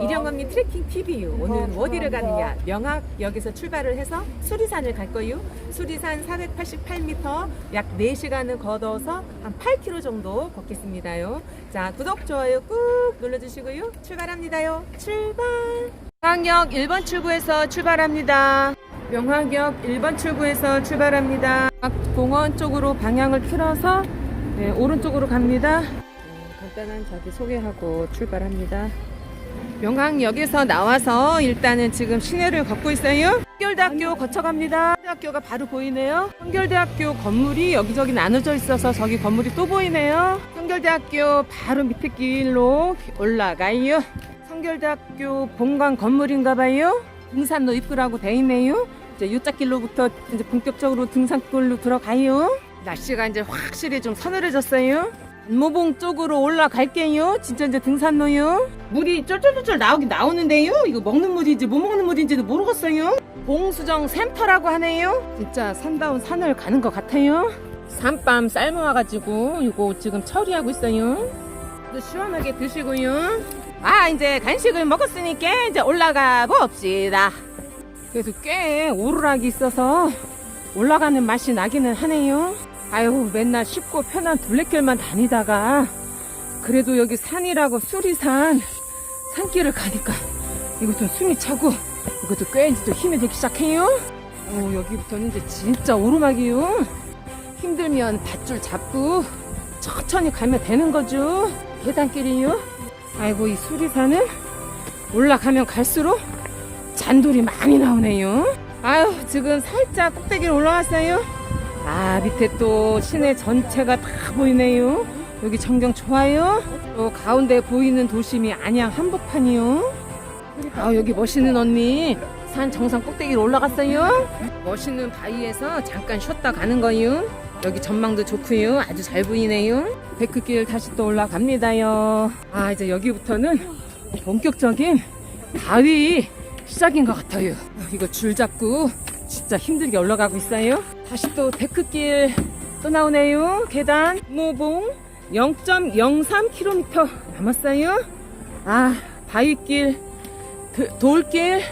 이령언니 트레킹 TV유. 오늘은 어디를 가느냐? 명학역에서 출발을 해서 수리산을 갈 거요. 수리산 488m 약 4시간을 걷어서 한 8km 정도 걷겠습니다요. 자, 구독, 좋아요 꾹 눌러주시고요. 출발합니다요. 출발! 명학역 1번 출구에서 출발합니다. 명학역 1번 출구에서 출발합니다. 공원 쪽으로 방향을 틀어서 네, 오른쪽으로 갑니다. 네, 간단한 자기 소개하고 출발합니다. 명항역에서 나와서 일단은 지금 시내를 걷고 있어요. 한결대학교 거쳐갑니다. 대학교가 바로 보이네요. 한결대학교 건물이 여기저기 나눠져 있어서 저기 건물이 또 보이네요. 한결대학교 바로 밑에 길로 올라가요. 성결대학교 본관 건물인가 봐요. 등산로 입구라고 돼 있네요. 이제 요짝길로부터 이제 본격적으로 등산길로 들어가요. 날씨가 이제 확실히 좀 서늘해졌어요. 안모봉 쪽으로 올라갈게요. 진짜 이제 등산로요. 물이 쫄쫄쫄쫄 나오긴 나오는데요. 이거 먹는 물인지 못 먹는 물인지도 모르겠어요. 봉수정 센터라고 하네요. 진짜 산다운 산을 가는 것 같아요. 산밤 삶아와가지고 이거 지금 처리하고 있어요. 또 시원하게 드시고요. 아 이제 간식을 먹었으니까 이제 올라가 봅시다. 그래도 꽤 오르락이 있어서 올라가는 맛이 나기는 하네요. 아유 맨날 쉽고 편한 둘레길만 다니다가 그래도 여기 산이라고 수리산 산길을 가니까 좀 숨이 차고 이것도 꽤 이제 또 힘이 되기 시작해요. 어, 여기부터는 이제 진짜 오르막이요. 힘들면 밧줄 잡고 천천히 가면 되는 거죠. 계단길이요. 아이고 이 수리산은 올라가면 갈수록 잔돌이 많이 나오네요. 아유 지금 살짝 꼭대기로 올라왔어요. 아 밑에 또 시내 전체가 다 보이네요. 여기 전경 좋아요. 또 가운데 보이는 도심이 안양 한복판이요. 아 여기 멋있는 언니 산 정상 꼭대기로 올라갔어요. 멋있는 바위에서 잠깐 쉬었다 가는 거요. 여기 전망도 좋고요. 아주 잘 보이네요. 데크길 다시 또 올라갑니다요. 아 이제 여기부터는 본격적인 바위 시작인 것 같아요. 이거 줄 잡고 진짜 힘들게 올라가고 있어요. 다시 또 데크길 또 나오네요. 계단 모봉 0.03km 남았어요. 아 바위길 그, 돌길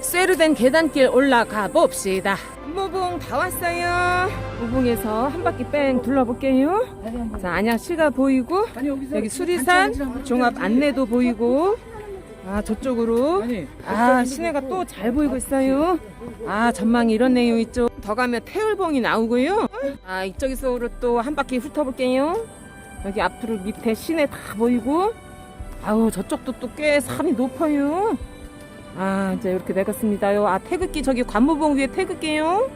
쇠로 된 계단길 올라가 봅시다. 모봉 다 왔어요. 모봉에서 한 바퀴 뺑 둘러볼게요. 자 안양 시가 보이고 여기 수리산 종합 안내도 보이고 아 저쪽으로 아 시내가 또 잘 보이고 있어요. 아 전망이 이렇네요 이쪽. 더 가면 태울봉이 나오고요. 아 이쪽에서 또한 바퀴 훑어볼게요. 여기 앞으로 밑에 시내 다 보이고 아우 저쪽도 또 꽤 산이 높아요. 아 이제 이렇게 내렸습니다요. 아 태극기 저기 관무봉 위에 태극기요.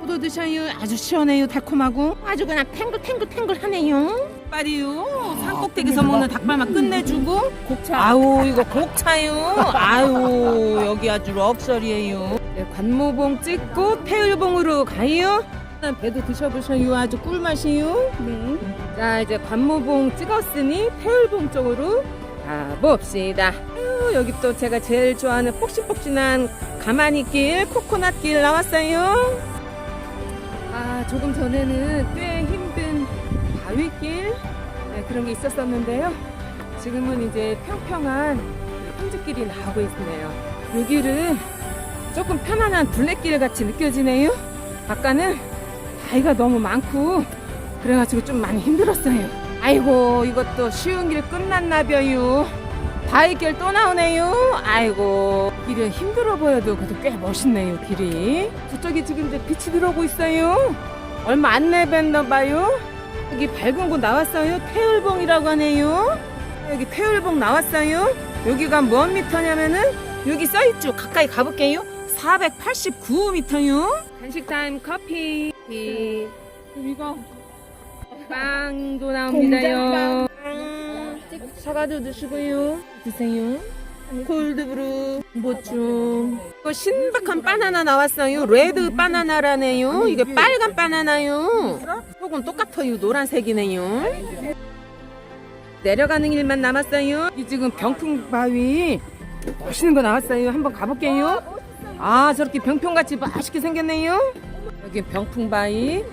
포도 드셔요. 아주 시원해요. 달콤하고 아주 그냥 탱글탱글탱글하네요. 빨이요. 산꼭대기에서 먹는 닭발만 끝내주고 곡차. 아우 이거 곡차요. 아유 여기 아주 럭셔리해요. 네, 관무봉 찍고 태울봉으로 가요. 일단 배도 드셔보셔요. 아주 꿀맛이요. 네. 자 이제 관무봉 찍었으니 태울봉 쪽으로 가봅시다. 아유, 여기 또 제가 제일 좋아하는 폭신폭신한 가마니길 코코넛길 나왔어요. 아 조금 전에는 꽤 힘든 바위길 네, 그런 게 있었었는데요. 지금은 이제 평평한 평지길이 나오고 있네요. 여기는 조금 편안한 둘레길 같이 느껴지네요. 아까는 바위가 너무 많고 그래가지고 좀 많이 힘들었어요. 아이고 이것도 쉬운 길 끝났나 벼요. 바위길 또 나오네요. 아이고 길은 힘들어 보여도 그래도 꽤 멋있네요 길이. 저쪽에 지금 이제 빛이 들어오고 있어요. 얼마 안 내뱉나 봐요. 여기 밝은 곳 나왔어요. 태울봉이라고 하네요. 여기 태울봉 나왔어요. 여기가 뭔 미터냐면은 여기 써있죠. 가까이 가볼게요. 489m요. 간식 타임 커피. 이거 빵도 나옵니다요. 사과도 드시고요. 드세요. 콜드브루, 보충. 이거 신박한 바나나 나왔어요. 레드 바나나라네요. 이게 빨간 바나나요. 속은 똑같아요. 노란색이네요. 내려가는 길만 남았어요. 이 지금 병풍 바위 멋있는 거 나왔어요. 한번 가볼게요. 아 저렇게 병풍같이 맛있게 생겼네요. 여기 병풍 바위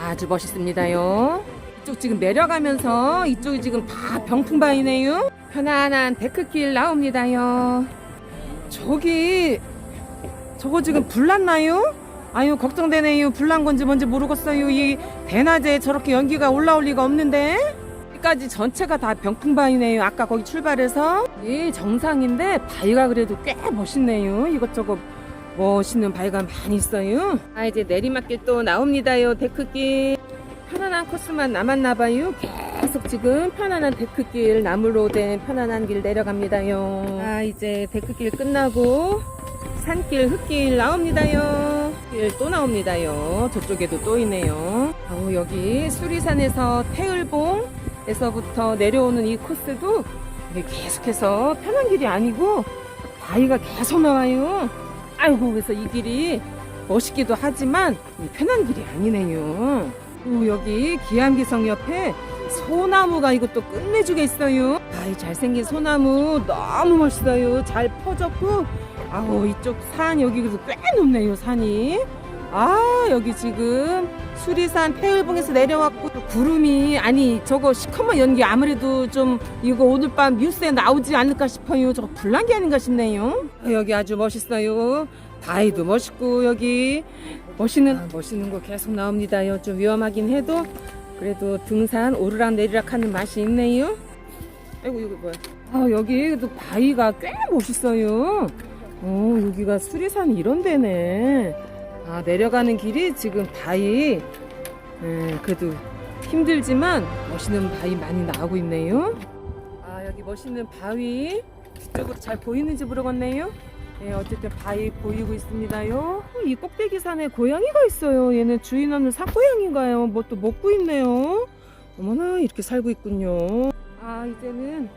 아주 멋있습니다요. 이쪽 지금 내려가면서 이쪽이 지금 다 병풍 바위네요. 편안한 데크길 나옵니다요. 저기 저거 지금 불났나요? 아유 걱정되네요. 불난 건지 뭔지 모르겠어요. 이 대낮에 저렇게 연기가 올라올 리가 없는데. 여기까지 전체가 다 병풍 바위네요. 아까 거기 출발해서 예 정상인데 바위가 그래도 꽤 멋있네요. 이것저것 멋있는 바위가 많이 있어요. 아 이제 내리막길 또 나옵니다요. 데크길 편안한 코스만 남았나봐요. 계속 지금 편안한 데크길 나무로 된 편안한 길 내려갑니다요. 아 이제 데크길 끝나고 산길 흙길 나옵니다요. 길 또 나옵니다요. 저쪽에도 또 있네요. 아우 여기 수리산에서 태을봉에서부터 내려오는 이 코스도 계속해서 편한 길이 아니고 바위가 계속 나와요. 아이고 그래서 이 길이 멋있기도 하지만 이 편한 길이 아니네요. 오, 여기 기암기성 옆에 소나무가 이것도 끝내주게 있어요. 아이 잘생긴 소나무 너무 멋있어요. 잘 퍼졌고 아우 이쪽 산 여기 그래도 꽤 높네요 산이. 아 여기 지금 수리산 태을봉에서 내려왔고 구름이 아니 저거 시커먼 연기 아무래도 좀 이거 오늘 밤 뉴스에 나오지 않을까 싶어요. 저거 불난게 아닌가 싶네요. 아, 여기 아주 멋있어요. 바위도 멋있고 여기 멋있는 아, 멋있는 거 계속 나옵니다 요. 좀 위험하긴 해도 그래도 등산 오르락 내리락 하는 맛이 있네요. 아이고 이거 뭐야? 아 여기도 바위가 꽤 멋있어요. 어 여기가 수리산 이런 데네. 아 내려가는 길이 지금 바위. 예, 그래도 힘들지만 멋있는 바위 많이 나오고 있네요. 아 여기 멋있는 바위 뒤쪽으로 잘 보이는지 모르겠네요. 예, 어쨌든 바위 보이고 있습니다요. 어, 이 꼭대기 산에 고양이가 있어요. 얘는 주인 없는 사고양인가요? 뭐 또 먹고 있네요. 어머나 이렇게 살고 있군요. 아 이제는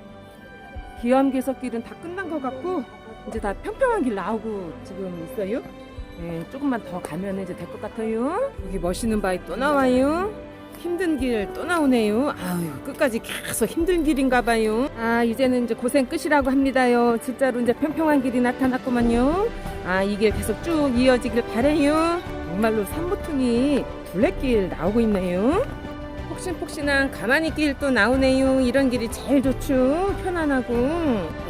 기암괴석길은 다 끝난 것 같고 이제 다 평평한 길 나오고 지금 있어요. 예, 조금만 더 가면 이제 될 것 같아요. 여기 멋있는 바위 또 나와요. 힘든 길 또 나오네요. 아유, 끝까지 계속 힘든 길인가 봐요. 아, 이제는 이제 고생 끝이라고 합니다요. 진짜로 이제 평평한 길이 나타났구만요. 아, 이 길 계속 쭉 이어지길 바래요. 정말로 산모퉁이 둘레길 나오고 있네요. 폭신폭신한 가마니 길또 나오네요. 이런 길이 제일 좋죠. 편안하고.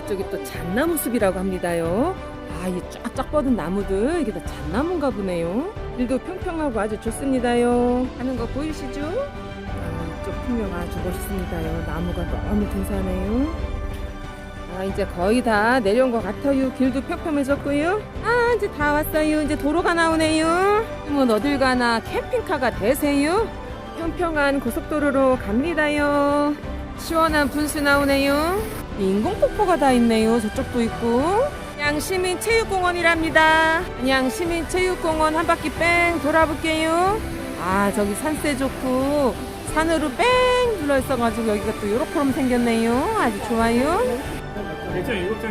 이쪽이 또 잣나무 숲이라고 합니다요. 아, 이 쫙쫙 뻗은 나무들, 이게 다 잣나무인가 보네요. 길도 평평하고 아주 좋습니다요. 하는 거 보이시죠? 아, 이쪽 풍경 아주 멋있습니다요. 나무가 너무 든든하네요. 아, 이제 거의 다 내려온 것 같아요. 길도 평평해졌고요. 아, 이제 다 왔어요. 이제 도로가 나오네요. 뭐 어딜 가나 캠핑카가 되세요. 평평한 고속도로로 갑니다요. 시원한 분수 나오네요. 인공폭포가 다 있네요. 저쪽도 있고. 양시민체육공원이랍니다. 양시민체육공원 한 바퀴 뺑 돌아볼게요. 아, 저기 산세 좋고 산으로 뺑 둘러 있어가지고 여기가 또 요렇게럼 생겼네요. 아주 좋아요. 일곱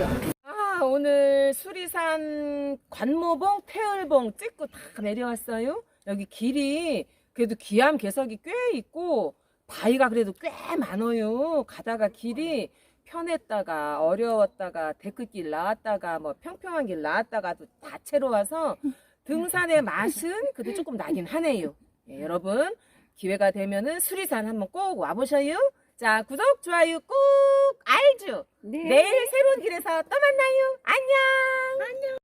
장아 오늘 수리산 관모봉 태을봉 찍고 다 내려왔어요 여기 길이 그래도 기암 개석이 꽤 있고 바위가 그래도 꽤 많아요 가다가 길이 편했다가 어려웠다가 데크길 나왔다가 뭐 평평한 길 나왔다가도 다채로 와서 등산의 맛은 그래도 조금 나긴 하네요 예, 여러분 기회가 되면은 수리산 한번 꼭 와보셔요 자, 구독, 좋아요 꾹 알죠? 내일 새로운 길에서 또 만나요. 안녕! 안녕!